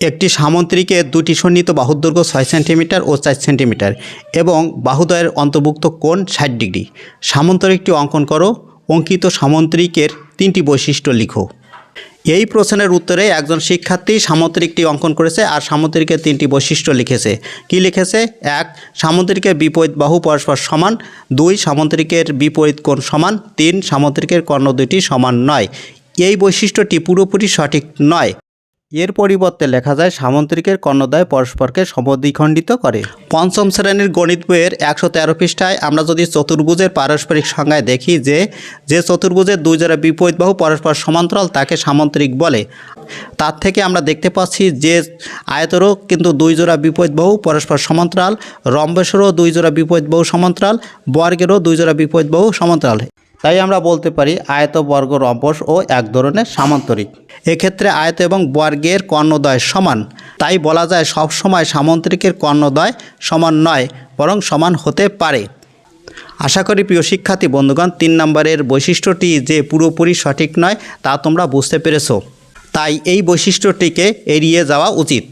একটি সামন্ত্রিকের দুটি সন্নিহিত বাহুর দৈর্ঘ্য ছয় সেন্টিমিটার ও চার সেন্টিমিটার এবং বাহুদয়ের অন্তর্ভুক্ত কোণ ষাট ডিগ্রি। সামন্তরিকটি অঙ্কন করো, অঙ্কিত সামন্ত্রিকের তিনটি বৈশিষ্ট্য লিখো। এই প্রশ্নের উত্তরে একজন শিক্ষার্থী সামুদ্রিকটি অঙ্কন করেছে আর সামুদ্রিকের তিনটি বৈশিষ্ট্য লিখেছে। কি লিখেছে? এক, সামুদ্রিকের বিপরীত বাহু পরস্পর সমান। দুই, সামুদ্রিকের বিপরীত কোণ সমান। তিন, সামুদ্রিকের কর্ণ দুটি সমান নয়। এই বৈশিষ্ট্যটি পুরোপুরি সঠিক নয়। এর পরিবর্তে লেখা যায় সামুদ্রিকের কর্ণদ্বয় পরস্পরকে সমদ্বিখণ্ডিত করে। পঞ্চম শ্রেণির গণিত বইয়ের একশো তেরো পৃষ্ঠায় আমরা যদি চতুর্ভুজের পারস্পরিক সংজ্ঞায় দেখি যে যে চতুর্ভুজের দুই জোড়া বিপরীত বাহু পরস্পর সমান্তরাল তাকে সামন্ত্রিক বলে। তার থেকে আমরা দেখতে পাচ্ছি যে, আয়তরও কিন্তু দুই জোড়া বিপরীত বাহু পরস্পর সমান্তরাল রম্বেশেরও দুই জোড়া বিপরীত বাহু সমান্তরাল, বর্গেরও দুই জোড়া বিপরীত বাহু সমান্তরাল। তাই আমরা বলতে পারি আয়ত বর্গ রম্বস ও এক ধরনের সামান্তরিক। এক্ষেত্রে আয়ত এবং বর্গের কর্ণদ্বয় সমান। তাই বলা যায় সবসময় সামন্ত্রিকের কর্ণদ্বয় সমান নয়, বরং সমান হতে পারে। আশা করি প্রিয় শিক্ষার্থী বন্ধুগণ, তিন নম্বরের বৈশিষ্ট্যটি যে পুরোপুরি সঠিক নয় তা তোমরা বুঝতে পেরেছ। তাই এই বৈশিষ্ট্যটিকে এড়িয়ে যাওয়া উচিত।